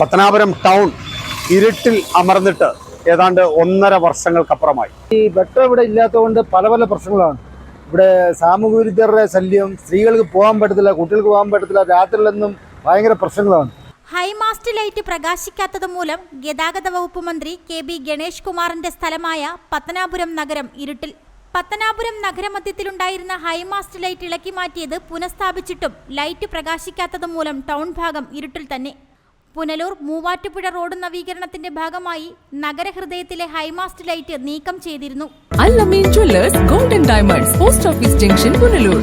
Pathanapuram town ഇരുട്ടിൽ അമർന്നിട്ട് ഏതാണ്ട് ഒന്നര വർഷങ്ങൾക്കപ്പുറമായി. ഈ വെട്ടം ഇവിടെ ഇല്ലാത്തതുകൊണ്ട് പല പല പ്രശ്നങ്ങളാണ്. ഇവിടെ സാമൂഹ്യ വിരുദ്ധരുടെ ശല്യം സ്ത്രീകൾക്ക് പോകാൻ പറ്റത്തില്ല കുട്ടികൾക്ക് പോകാൻ പറ്റത്തില്ല രാത്രിയിലൊന്നും ഭയങ്കര പ്രശ്നങ്ങളാണ്. ഹൈമാസ്റ്റ് ലൈറ്റ് പ്രകാശിക്കാത്തത് മൂലം ഗതാഗത വകുപ്പ് മന്ത്രി കെ ബി ഗണേഷ് കുമാറിന്റെ സ്ഥലമായ പത്തനാപുരം നഗരം ഇരുട്ടിൽ. പത്തനാപുരം നഗരമധ്യത്തിലുണ്ടായിരുന്ന ഹൈമാസ്റ്റ് ലൈറ്റ് ഇളക്കി മാറ്റിയത് പുനഃസ്ഥാപിച്ചിട്ടും ലൈറ്റ് പ്രകാശിക്കാത്തത് മൂലം ടൗൺ ഭാഗം ഇരുട്ടിൽ തന്നെ. പുനലൂർ മൂവാറ്റുപുഴ റോഡ് നവീകരണത്തിന്റെ ഭാഗമായി നഗരഹൃദയത്തിലെ ഹൈമാസ്റ്റ് ലൈറ്റ് നീക്കം ചെയ്തിരുന്നു. Golden diamonds post office junction Punalur.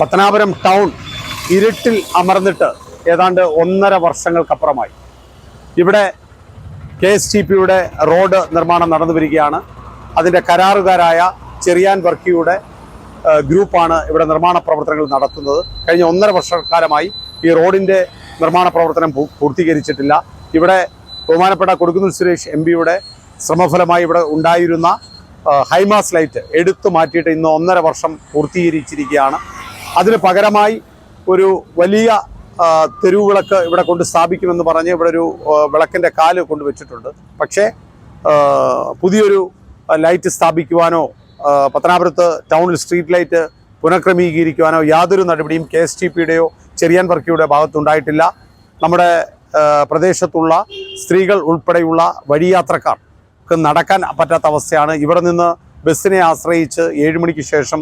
Pathanapuram town ഇരുട്ടിൽ അമർന്നിട്ട് ഏതാണ്ട് ഒന്നര വർഷങ്ങൾക്കപ്പുറമായി. ഇവിടെ കെ എസ് ടി പിയുടെ റോഡ് നിർമ്മാണം നടന്നു വരികയാണ്. അതിന്റെ കരാറുകാരായ ചെറിയാൻ വർക്കിയുടെ ഗ്രൂപ്പാണ് ഇവിടെ നിർമ്മാണ പ്രവർത്തനങ്ങൾ നടത്തുന്നത്. കഴിഞ്ഞ ഒന്നര വർഷക്കാലമായി ഈ റോഡിന്റെ നിർമ്മാണ പ്രവർത്തനം പൂർത്തീകരിച്ചിട്ടില്ല. ഇവിടെ ബഹുമാനപ്പെട്ട കൊടുക്കുന്നിൽ സുരേഷ് എം പിയുടെ ശ്രമഫലമായി ഇവിടെ ഉണ്ടായിരുന്ന ഹൈമാസ് ലൈറ്റ് എടുത്തു മാറ്റിയിട്ട് ഇന്ന് ഒന്നര വർഷം പൂർത്തീകരിച്ചിരിക്കുകയാണ്. അതിന് പകരമായി ഒരു വലിയ തെരുവിളക്ക് ഇവിടെ കൊണ്ട് സ്ഥാപിക്കുമെന്ന് പറഞ്ഞ് ഇവിടെ ഒരു വിളക്കിന്റെ കാൽ കൊണ്ടുവച്ചിട്ടുണ്ട് പക്ഷേ പുതിയൊരു ലൈറ്റ് സ്ഥാപിക്കുവാനോ പത്തനാപുരത്ത് ടൗണിൽ സ്ട്രീറ്റ് ലൈറ്റ് പുനഃക്രമീകരിക്കുവാനോ യാതൊരു നടപടിയും കെ എസ് ടി പിയുടെയോ ചെറിയാൻ വർക്കിയുടെ ഭാഗത്തുണ്ടായിട്ടില്ല. നമ്മുടെ പ്രദേശത്തുള്ള സ്ത്രീകൾ ഉൾപ്പെടെയുള്ള വഴിയാത്രക്കാർക്ക് നടക്കാൻ പറ്റാത്ത അവസ്ഥയാണ്. ഇവിടെ നിന്ന് ബസ്സിനെ ആശ്രയിച്ച് ഏഴ് മണിക്ക് ശേഷം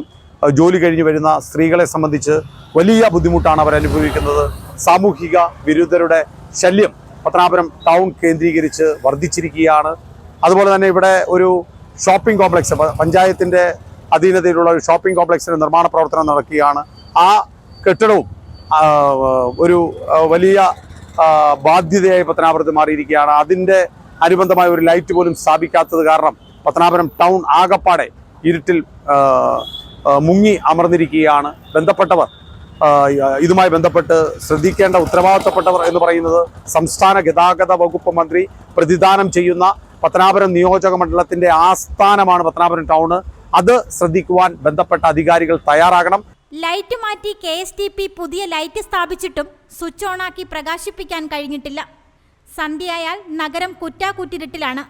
ജോലി കഴിഞ്ഞ് വരുന്ന സ്ത്രീകളെ സംബന്ധിച്ച് വലിയ ബുദ്ധിമുട്ടാണ് അവർ അനുഭവിക്കുന്നത്. സാമൂഹിക വിരുദ്ധരുടെ ശല്യം പത്തനാപുരം ടൗൺ കേന്ദ്രീകരിച്ച് വർദ്ധിച്ചിരിക്കുകയാണ്. അതുപോലെ തന്നെ ഇവിടെ ഒരു ഷോപ്പിംഗ് കോംപ്ലക്സ് പഞ്ചായത്തിന്റെ അധീനതയിലുള്ള ഒരു ഷോപ്പിംഗ് കോംപ്ലക്സിന്റെ നിർമ്മാണ പ്രവർത്തനം നടക്കുകയാണ്. ആ കെട്ടിടവും ഒരു വലിയ ബാധ്യതയായി പത്തനാപുരത്ത് മാറിയിരിക്കുകയാണ്. അതിന്റെ അനുബന്ധമായ ഒരു ലൈറ്റ് പോലും സ്ഥാപിക്കാത്തത് കാരണം പത്തനാപുരം ടൗൺ ആകപ്പാടെ ഇരുട്ടിൽ മുങ്ങി അമർന്നിരിക്കുകയാണ്. ബന്ധപ്പെട്ടവർ ഇതുമായി ബന്ധപ്പെട്ട് ശ്രദ്ധിക്കേണ്ട ഉത്തരവാദിത്തപ്പെട്ടവർ എന്ന് പറയുന്നത് സംസ്ഥാന ഗതാഗത വകുപ്പ് മന്ത്രി പ്രതിദാനം ചെയ്യുന്ന പത്തനാപുരം നിയോജക മണ്ഡലത്തിന്റെ ആസ്ഥാനമാണ് പത്തനാപുരം ടൗണ്. അത് ശ്രദ്ധിക്കുവാൻ ബന്ധപ്പെട്ട അധികാരികൾ തയ്യാറാകണം. ലൈറ്റ് മാറ്റി കെ എസ് ടി പി പുതിയ ലൈറ്റ് സ്ഥാപിച്ചിട്ടും സ്വിച്ച് ഓണാക്കി പ്രകാശിപ്പിക്കാൻ കഴിഞ്ഞിട്ടില്ല. സന്ധ്യയായാൽ നഗരം കുറ്റാക്കുറ്റിരുട്ടിലാണ്.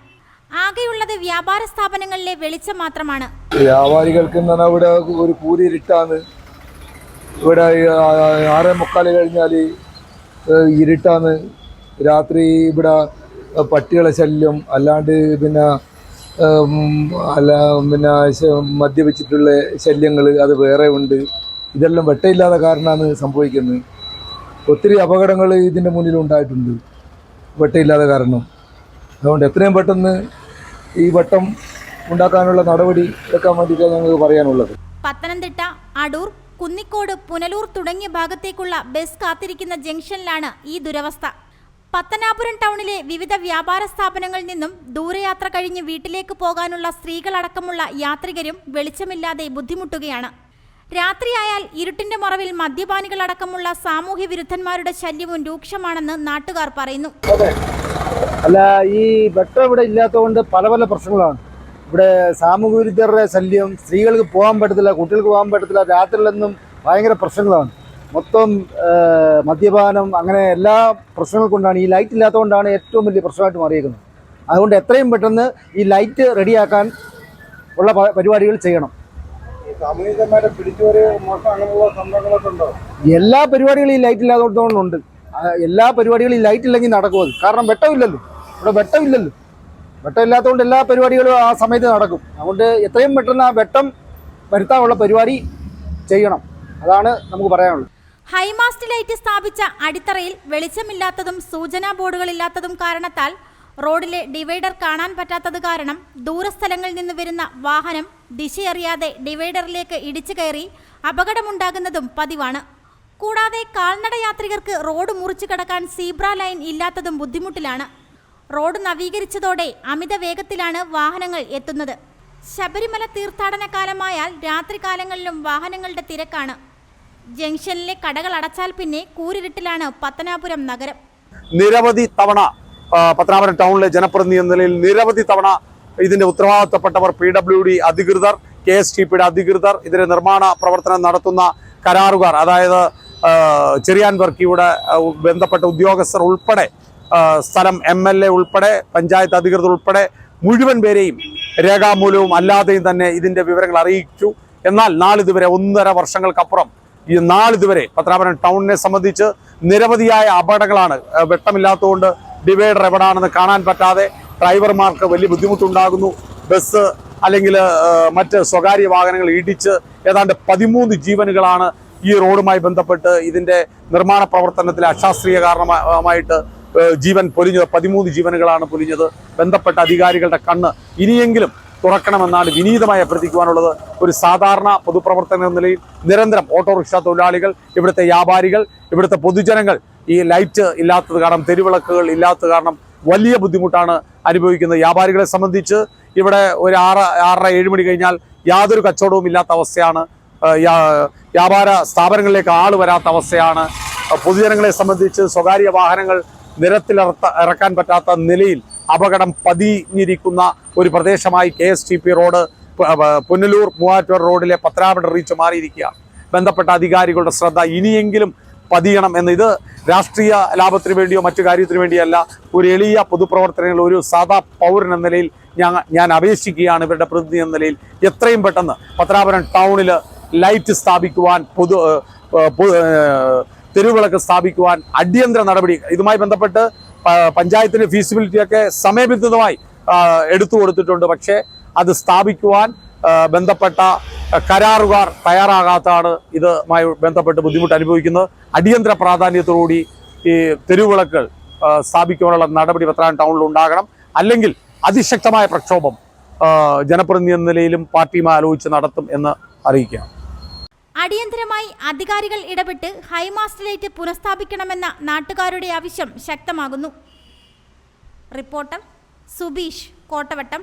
ആകെയുള്ളത് വ്യാപാര സ്ഥാപനങ്ങളിലെ വെളിച്ചം മാത്രമാണ്. വ്യാപാരികൾക്ക് ഇവിടെ ഒരു കൂരി ഇരുട്ടാണ്. ഇവിടെ ആറ് മുക്കാൽ കഴിഞ്ഞാൽ ഇരുട്ടാണ്. രാത്രി ഇവിടെ പട്ടികളെ ശല്യം അല്ലാണ്ട് പിന്നെ അല്ല പിന്നെ മദ്യപിച്ചിട്ടുള്ള ശല്യങ്ങൾ അത് വേറെ ഉണ്ട്. ഇതെല്ലാം വെട്ടയില്ലാതെ കാരണമാണ് സംഭവിക്കുന്നത്. ഒത്തിരി അപകടങ്ങൾ ഇതിന്റെ മുന്നിൽ ഉണ്ടായിട്ടുണ്ട്. വെട്ടയില്ലാതെ കാരണം. അതുകൊണ്ട് എത്രയും പെട്ടെന്ന് ഈ വട്ടം ഉണ്ടാക്കാനുള്ള നടപടി എടുക്കാൻ വേണ്ടിയിട്ടാണ് ഞങ്ങൾക്ക് പറയാനുള്ളത്. പത്തനംതിട്ട അടൂർ കുന്നിക്കോട് പുനലൂർ തുടങ്ങിയ ഭാഗത്തേക്കുള്ള ബസ് കാത്തിരിക്കുന്ന ജംഗ്ഷനിലാണ് ഈ ദുരവസ്ഥ. പത്തനാപുരം ടൗണിലെ വിവിധ വ്യാപാര സ്ഥാപനങ്ങളിൽ നിന്നും ദൂരയാത്ര കഴിഞ്ഞ് വീട്ടിലേക്ക് പോകാനുള്ള സ്ത്രീകളടക്കമുള്ള യാത്രികരും വെളിച്ചമില്ലാതെ ബുദ്ധിമുട്ടുകയാണ്. രാത്രിയായാൽ ഇരുട്ടിന്റെ മറവിൽ മദ്യപാനികളടക്കമുള്ള സാമൂഹ്യ വിരുദ്ധന്മാരുടെ ശല്യവും രൂക്ഷമാണെന്ന് നാട്ടുകാർ പറയുന്നു. അല്ല ഈ വെട്ടം ഇവിടെ ഇല്ലാത്തതുകൊണ്ട് പല പല പ്രശ്നങ്ങളാണ്. ഇവിടെ സാമൂഹ്യ വിരുദ്ധരുടെ ശല്യം സ്ത്രീകൾക്ക് പോകാൻ പറ്റത്തില്ല കുട്ടികൾക്ക് പോകാൻ പറ്റത്തില്ല രാത്രിയിലൊന്നും ഭയങ്കര പ്രശ്നങ്ങളാണ്. മൊത്തം മദ്യപാനം അങ്ങനെ എല്ലാ പ്രശ്നങ്ങൾ കൊണ്ടാണ് ഈ ലൈറ്റ് ഇല്ലാത്തതുകൊണ്ടാണ് ഏറ്റവും വലിയ പ്രശ്നമായിട്ട് മാറിയേക്കുന്നത്. അതുകൊണ്ട് എത്രയും പെട്ടെന്ന് ഈ ലൈറ്റ് റെഡിയാക്കാൻ ഉള്ള പരിപാടികൾ ചെയ്യണം. എല്ലാ പരിപാടികളും ഈ ലൈറ്റ് ഇല്ലാത്തതുകൊണ്ടുണ്ട് എല്ലാ പരിപാടികളും ഈ ലൈറ്റ് ഇല്ലെങ്കിൽ നടക്കുമത് കാരണം വെട്ടമില്ലല്ലോ. ഇവിടെ വെട്ടമില്ലല്ലോ. വെട്ടമില്ലാത്തതുകൊണ്ട് എല്ലാ പരിപാടികളും ആ സമയത്ത് നടക്കും. അതുകൊണ്ട് എത്രയും പെട്ടെന്ന് ആ വെട്ടം വരുത്താനുള്ള പരിപാടി ചെയ്യണം. അതാണ് നമുക്ക് പറയാനുള്ളത്. ഹൈമാസ്റ്റ് ലൈറ്റ് സ്ഥാപിച്ച അടിത്തറയിൽ വെളിച്ചമില്ലാത്തതും സൂചനാ ബോർഡുകളില്ലാത്തതും കാരണത്താൽ റോഡിലെ ഡിവൈഡർ കാണാൻ പറ്റാത്തത് കാരണം ദൂരസ്ഥലങ്ങളിൽ നിന്ന് വരുന്ന വാഹനം ദിശയറിയാതെ ഡിവൈഡറിലേക്ക് ഇടിച്ചു കയറി അപകടമുണ്ടാകുന്നതും പതിവാണ്. കൂടാതെ കാൽനട യാത്രികർക്ക് റോഡ് മുറിച്ചു കടക്കാൻ സീബ്ര ലൈൻ ഇല്ലാത്തതും ബുദ്ധിമുട്ടിലാണ്. റോഡ് നവീകരിച്ചതോടെ അമിത വേഗത്തിലാണ് വാഹനങ്ങൾ എത്തുന്നത്. ശബരിമല തീർത്ഥാടന കാലമായാൽ രാത്രികാലങ്ങളിലും വാഹനങ്ങളുടെ തിരക്കാണ്. ജംഗ്ഷനിലെ കടകൾ അടച്ചാൽ പിന്നെ കൂരിരുട്ടിലാണ് പത്തനാപുരം നഗരം. നിരവധി തവണ പത്തനാപുരം ടൗണിലെ ജനപ്രതിനിധി എന്ന നിലയിൽ നിരവധി തവണ ഇതിന്റെ ഉത്തരവാദിത്തപ്പെട്ടവർ പി ഡബ്ല്യു ഡി അധികൃതർ കെ എസ് ടി പിയുടെ അധികൃതർ ഇതിന്റെ നിർമ്മാണ പ്രവർത്തനം നടത്തുന്ന കരാറുകാർ അതായത് ചെറിയാൻ വർക്കിയുടെ ബന്ധപ്പെട്ട ഉദ്യോഗസ്ഥർ ഉൾപ്പെടെ സ്ഥലം എം എൽ എ ഉൾപ്പെടെ പഞ്ചായത്ത് അധികൃതർ ഉൾപ്പെടെ മുഴുവൻ പേരെയും രേഖാമൂലവും അല്ലാതെയും തന്നെ ഇതിന്റെ വിവരങ്ങൾ അറിയിച്ചു. എന്നാൽ നാളിതുവരെ ഒന്നര വർഷങ്ങൾക്കപ്പുറം ഈ നാളിതുവരെ പത്രാപുരം ടൗണിനെ സംബന്ധിച്ച് നിരവധിയായ അപകടങ്ങളാണ് വെട്ടമില്ലാത്തതുകൊണ്ട് ഡിവൈഡർ എവിടാണെന്ന് കാണാൻ പറ്റാതെ ഡ്രൈവർമാർക്ക് വലിയ ബുദ്ധിമുട്ടുണ്ടാകുന്നു. ബസ് അല്ലെങ്കിൽ മറ്റ് സ്വകാര്യ വാഹനങ്ങൾ ഇടിച്ച് ഏതാണ്ട് പതിമൂന്ന് ജീവനുകളാണ് ഈ റോഡുമായി ബന്ധപ്പെട്ട് ഇതിന്റെ നിർമ്മാണ പ്രവർത്തനത്തിൽ അശാസ്ത്രീയ കാരണമായിട്ട് ജീവൻ പൊലിഞ്ഞത് പതിമൂന്ന് ജീവനുകളാണ് പൊലിഞ്ഞത്. ബന്ധപ്പെട്ട അധികാരികളുടെ കണ്ണ് ഇനിയെങ്കിലും തുറക്കണമെന്നാണ് വിനീതമായി അഭ്യർത്ഥിക്കുവാനുള്ളത് ഒരു സാധാരണ പൊതുപ്രവർത്തന നിലയിൽ നിരന്തരം ഓട്ടോറിക്ഷ തൊഴിലാളികൾ ഇവിടുത്തെ വ്യാപാരികൾ ഇവിടുത്തെ പൊതുജനങ്ങൾ ഈ ലൈറ്റ് ഇല്ലാത്തത് കാരണം തെരുവിളക്കുകൾ ഇല്ലാത്തത് കാരണം വലിയ ബുദ്ധിമുട്ടാണ് അനുഭവിക്കുന്നത്. വ്യാപാരികളെ സംബന്ധിച്ച് ഇവിടെ ഒരു ആറ് ആറര ഏഴ് മണി കഴിഞ്ഞാൽ യാതൊരു കച്ചവടവും ഇല്ലാത്ത അവസ്ഥയാണ്. വ്യാപാര സ്ഥാപനങ്ങളിലേക്ക് ആൾ വരാത്ത അവസ്ഥയാണ്. പൊതുജനങ്ങളെ സംബന്ധിച്ച് സ്വകാര്യ വാഹനങ്ങൾ നിരത്തിലിറത്ത ഇറക്കാൻ പറ്റാത്ത നിലയിൽ അപകടം പതിഞ്ഞിരിക്കുന്ന ഒരു പ്രദേശമായി K S T P road Punalur Muvattur റോഡിലെ പത്രാപട റീച്ച് മാറിയിരിക്കുകയാണ്. ബന്ധപ്പെട്ട അധികാരികളുടെ ശ്രദ്ധ ഇനിയെങ്കിലും പതിയണം എന്ന് ഇത് രാഷ്ട്രീയ ലാഭത്തിന് വേണ്ടിയോ മറ്റു കാര്യത്തിന് വേണ്ടിയല്ല ഒരു എളിയ പൊതുപ്രവർത്തനങ്ങൾ ഒരു സാധാ പൗരൻ എന്ന നിലയിൽ ഞാൻ ഞാൻ അപേക്ഷിക്കുകയാണ് ഇവരുടെ പ്രതിനിധി എന്ന നിലയിൽ എത്രയും പെട്ടെന്ന് പത്രാപുരം ടൗണിൽ ലൈറ്റ് സ്ഥാപിക്കുവാൻ പൊതു തെരുവിളക്ക് സ്ഥാപിക്കുവാൻ അടിയന്തര നടപടി. ഇതുമായി ബന്ധപ്പെട്ട് പ- ഫീസിബിലിറ്റിയൊക്കെ സമയബന്ധിതമായി എടുത്തു കൊടുത്തിട്ടുണ്ട്. പക്ഷേ അത് സ്ഥാപിക്കുവാൻ ബന്ധപ്പെട്ട കരാറുകാർ തയ്യാറാകാത്തതാണ് ഇതുമായി ബന്ധപ്പെട്ട് ബുദ്ധിമുട്ട് അനുഭവിക്കുന്നത്. അടിയന്തര പ്രാധാന്യത്തോടുകൂടി ഈ തെരുവിളക്കൾ സ്ഥാപിക്കുവാനുള്ള നടപടി പത്രാൻ ടൗണിൽ ഉണ്ടാകണം. അല്ലെങ്കിൽ അതിശക്തമായ പ്രക്ഷോഭം ജനപ്രതിനിധി എന്ന നിലയിലും പാർട്ടിയുമായി ആലോചിച്ച് നടത്തും എന്ന് അറിയിക്കുക അടിയന്തരമായി അധികാരികൾ ഇടപെട്ട് ഹൈമാസ്റ്റലേറ്റ് പുനഃസ്ഥാപിക്കണമെന്ന നാട്ടുകാരുടെ ആവശ്യം ശക്തമാകുന്നു. റിപ്പോർട്ടർ സുബീഷ് കോട്ടവട്ടം.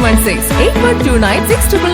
916 8129 699